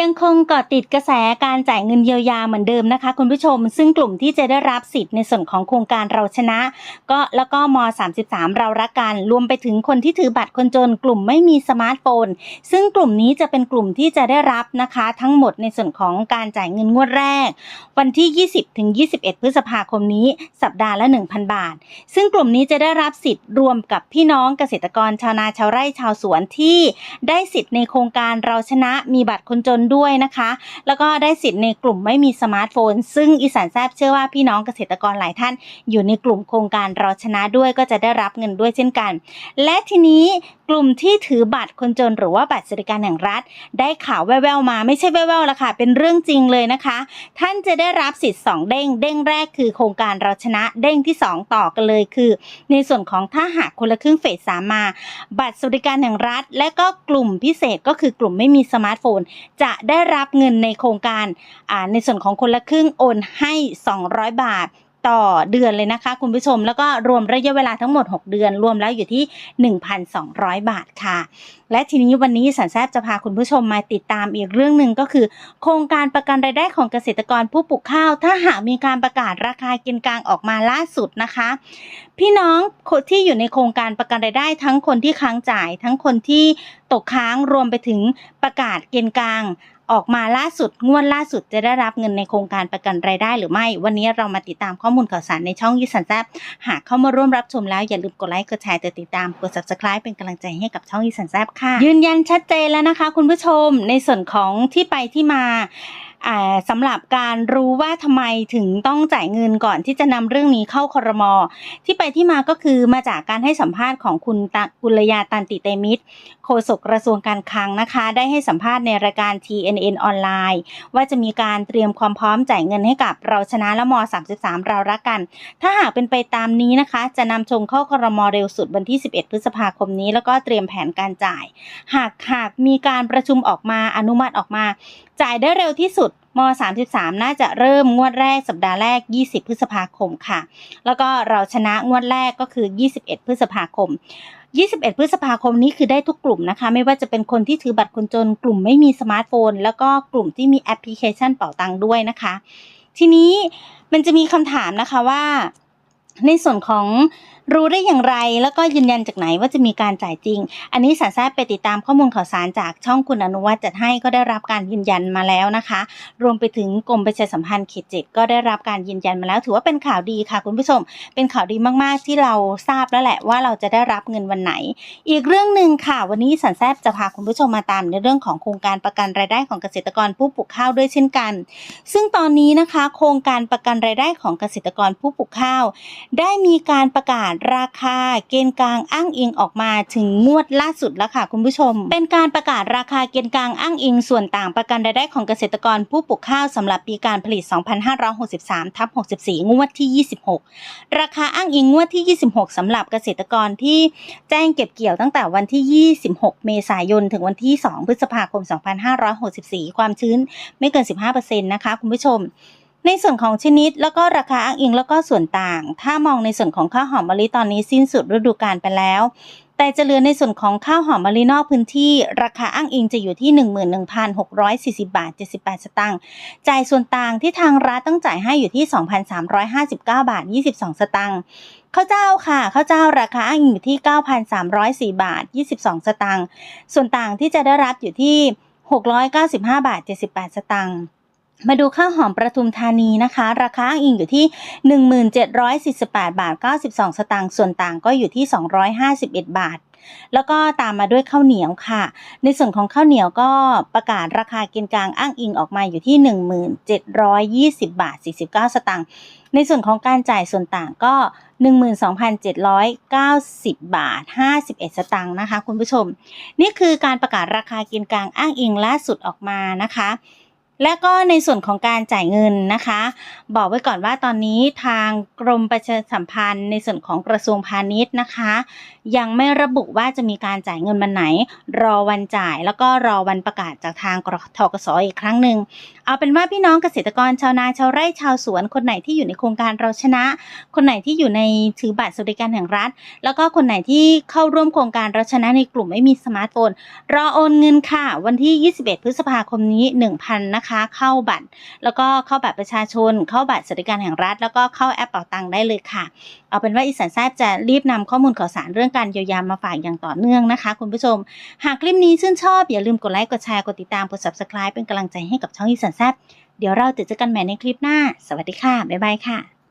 ยังคงเกาะติดกระแสการจ่ายเงินเยียวยาเหมือนเดิมนะคะคุณผู้ชม ซึ่งกลุ่มที่จะได้รับสิทธิ์ในส่วนของโครงการเราชนะ ก็แล้วก็ม 33 เรารักกัน รวมไปถึงคนที่ถือบัตรคนจน กลุ่มไม่มีสมาร์ทโฟน ซึ่งกลุ่มนี้จะเป็นกลุ่มที่จะได้รับนะคะ ทั้งหมดในส่วนของการจ่ายเงินงวดแรก วันที่ 20 ถึง 21 พฤษภาคมนี้ สัปดาห์ละ 1,000 บาท ซึ่งกลุ่มนี้จะได้รับสิทธิ์รวมกับพี่น้องเกษตรกรชาวนาชาวไร่ชาวสวนที่ ได้สิทธิ์ในโครงการเราชนะมีบัตรคนจนด้วยนะคะ แล้วก็ได้สิทธิ์ในกลุ่มไม่มีสมาร์ทโฟน ซึ่งอีสานแซบเชื่อว่าพี่น้องเกษตรกรหลายท่าน อยู่ในกลุ่มโครงการเราชนะด้วยก็จะได้รับเงินด้วยเช่นกัน และทีนี้กลุ่มที่ถือบัตรคนจนหรือว่าบัตรสวัสดิการแห่งรัฐ ได้ข่าวแว่วๆมาไม่ใช่แว่วๆและค่ะ เป็นเรื่องจริงเลยนะคะ ท่านจะได้รับสิทธิ์สองเด้งเด้งแรกคือโครงการเราชนะเด้งที่สองต่อกันเลยคือ ในส่วนของถ้าหากคนละครึ่งเฟสสามมา บัตรสวัสดิการแห่งรัฐ และก็กลุ่มพิเศษก็คือกลุ่มไม่มีสมาร์ทโฟน จะได้รับเงินในโครงการในส่วนของคนละครึ่งโอนให้ 200 บาทต่อเดือนเลยนะคะ คุณผู้ชมแล้วก็รวมระยะเวลาทั้งหมด 6 เดือน รวมแล้วอยู่ที่ 1,200 บาทค่ะ และทีนี้วันนี้สันแซบจะพาคุณผู้ชมมาติดตามอีกเรื่องหนึ่งก็คือ โครงการประกันรายได้ของเกษตรกรผู้ปลูกข้าว ถ้าหากมีการประกาศราคากินกลางออกมาล่าสุดนะคะ พี่น้องที่อยู่ในโครงการประกันรายได้ทั้งคนที่ค้างจ่าย ทั้งคนที่ ตกค้างรวมไปถึงประกาศเกณฑ์กลาง ออกมาล่าสุดงวดล่าสุดจะได้รับเงินในโครงการประกันรายได้หรือไม่ วันนี้เรามาติดตามข้อมูลข่าวสารในช่องยิสันแซบหากเข้ามาร่วมรับชมแล้วอย่าลืมกดไลค์กดแชร์ติดตามกด subscribe เป็นกำลังใจให้กับช่องยิสันแซบค่ะ ยืนยันชัดเจนแล้วนะคะ คุณผู้ชมในส่วนของที่ไปที่มาสำหรับการรู้ว่าทำไมถึงต้องจ่ายเงินก่อนที่จะนำเรื่องนี้เข้าคอรมอที่ไปที่มาก็คือมาจากการให้สัมภาษณ์ของคุณตะกุลยาตันติเตมิตรโฆษกกระทรวงการคลังนะคะ ได้ให้สัมภาษณ์ในรายการ TNN ออนไลน์ ว่าจะมีการเตรียมความพร้อมจ่ายเงินให้กับเราชนะและม 33 เรารักกัน ถ้าหากเป็นไปตามนี้นะคะ จะนำชงเข้าครมเร็วสุดวันที่ 11 พฤษภาคมนี้ แล้วก็เตรียมแผนการจ่าย หากหากมีการประชุมออกมาอนุมัติออกมา จ่ายได้เร็วที่สุดม 33 น่าจะเริ่มงวดแรกสัปดาห์แรก 20 พฤษภาคมค่ะ แล้วก็เราชนะงวดแรกก็คือ 21 พฤษภาคม 21 พฤษภาคมนี้คือได้ทุกกลุ่มนะคะ ไม่ว่าจะเป็นคนที่ถือบัตรคนจน กลุ่มไม่มีสมาร์ทโฟน แล้วก็กลุ่มที่มีแอปพลิเคชันเป๋าตังค์ด้วยนะคะ ทีนี้มันจะมีคำถามนะคะว่า ในส่วนของรู้ได้อย่างไร แล้วก็ยืนยันจากไหนว่าจะมีการจ่ายจริง อันนี้สารแซบไปติดตามข้อมูลข่าวสารจากช่องคุณอนุวัฒน์จัดให้ก็ได้รับการยืนยันมาแล้วนะคะ รวมไปถึงกรมประชาสัมพันธ์เขตเจ็ดก็ได้รับการยืนยันมาแล้ว ถือว่าเป็นข่าวดีค่ะคุณผู้ชม เป็นข่าวดีมากๆ ที่เราทราบแล้วแหละว่าเราจะได้รับเงินวันไหน อีกเรื่องหนึ่งค่ะ วันนี้สันแซบจะพาคุณผู้ชมมาตามในเรื่องของโครงการประกันรายได้ของเกษตรกรผู้ปลูกข้าวด้วยเช่นกัน ซึ่งตอนนี้นะคะ โครงการประกันรายได้ของเกษตรกรผู้ปลูกข้าว ได้มีการประกาศราคาเกณฑ์กลางอ้างอิงออกมาถึงงวดล่าสุดแล้วค่ะคุณผู้ชม เป็นการประกาศราคาเกณฑ์กลางอ้างอิงส่วนต่างประกันรายได้ของเกษตรกรผู้ปลูกข้าวสำหรับปีการผลิต 2563ทับ64 งวดที่ 26 ราคาอ้างอิงงวดที่ 26สำหรับเกษตรกรที่แจ้งเก็บเกี่ยวตั้งแต่วันที่ 26 เมษายน ถึงวันที่ 2 พฤษภาคม 2564 ความชื้นไม่เกิน 15%นะคะคุณผู้ชม ในส่วนของชนิดแล้วก็ราคาอ้างอิงแล้วก็ส่วนต่าง ถ้ามองในส่วนของข้าวหอมมะลิตอนนี้สิ้นสุดฤดูกาลไปแล้ว แต่จะเหลือในส่วนของข้าวหอมมะลินอกพื้นที่ ราคาอ้างอิงจะอยู่ที่ 11,640 บาท 78 สตางค์ จ่ายส่วนต่างที่ทางรัฐต้องจ่ายให้อยู่ที่ 2,359 บาท 22 สตางค์ข้าวเจ้าค่ะข้าวเจ้าราคาอ้างอิงอยู่ที่ 9,304 บาท 22 สตางค์ ส่วนต่างที่จะได้รับอยู่ที่ 695 บาท 78 สตางค์ มาดูข้าวหอมประทุมธานีนะคะ ราคาอ้างอิงอยู่ที่ 1748 บาท 92 สตางค์ส่วนต่างก็อยู่ที่ 251 บาท แล้วก็ตามมาด้วยข้าวเหนียวค่ะ ในส่วนของข้าวเหนียวก็ประกาศราคาเกณฑ์กลางอ้างอิงออกมาอยู่ที่ 1720 บาท 49 สตางค์ในส่วนของการจ่ายส่วนต่างก็ 12,790 บาท 51 สตางค์นะคะ คุณผู้ชม นี่คือการประกาศราคาเกณฑ์กลางอ้างอิงล่าสุดออกมานะคะ และก็ในส่วนของการจ่ายเงินนะคะ บอกไว้ก่อนว่าตอนนี้ทางกรมประชาสัมพันธ์ ในส่วนของกระทรวงพาณิชย์นะคะ ยังไม่ระบุว่าจะมีการจ่ายเงินวันไหน รอวันจ่าย แล้วก็รอวันประกาศจากทางกรทกสอีกครั้งหนึ่งเอาเป็นว่าพี่น้องเกษตรกรชาวนาชาวไร่ชาวสวน คนไหนที่อยู่ในโครงการเราชนะ คนไหนที่อยู่ในถือบัตรสวัสดิการแห่งรัฐ แล้วก็คนไหนที่เข้าร่วมโครงการเราชนะในกลุ่มไม่มีสมาร์ทโฟนรอโอนเงินค่ะ วันที่ 21 พฤษภาคมนี้ 1,000นะคะเข้าบัตร แล้วก็เข้าบัตรประชาชน เข้าบัตรสวัสดิการแห่งรัฐ แล้วก็เข้าแอปเป่าตังได้เลยค่ะ เอาเป็นว่าอีสานแซบจะรีบนำข้อมูลข่าวสารเรื่องการเยียวยามาฝากอย่างต่อเนื่องนะคะ คุณผู้ชม หากคลิปนี้ชื่นชอบอย่าลืมกดไลค์กดแชร์กดติดตามกด subscribe เป็นกำลังใจให้กับช่องอีสานแซบเดี๋ยวเราจะเจอกันใหม่ในคลิปหน้า สวัสดีค่ะบ๊ายบายค่ะ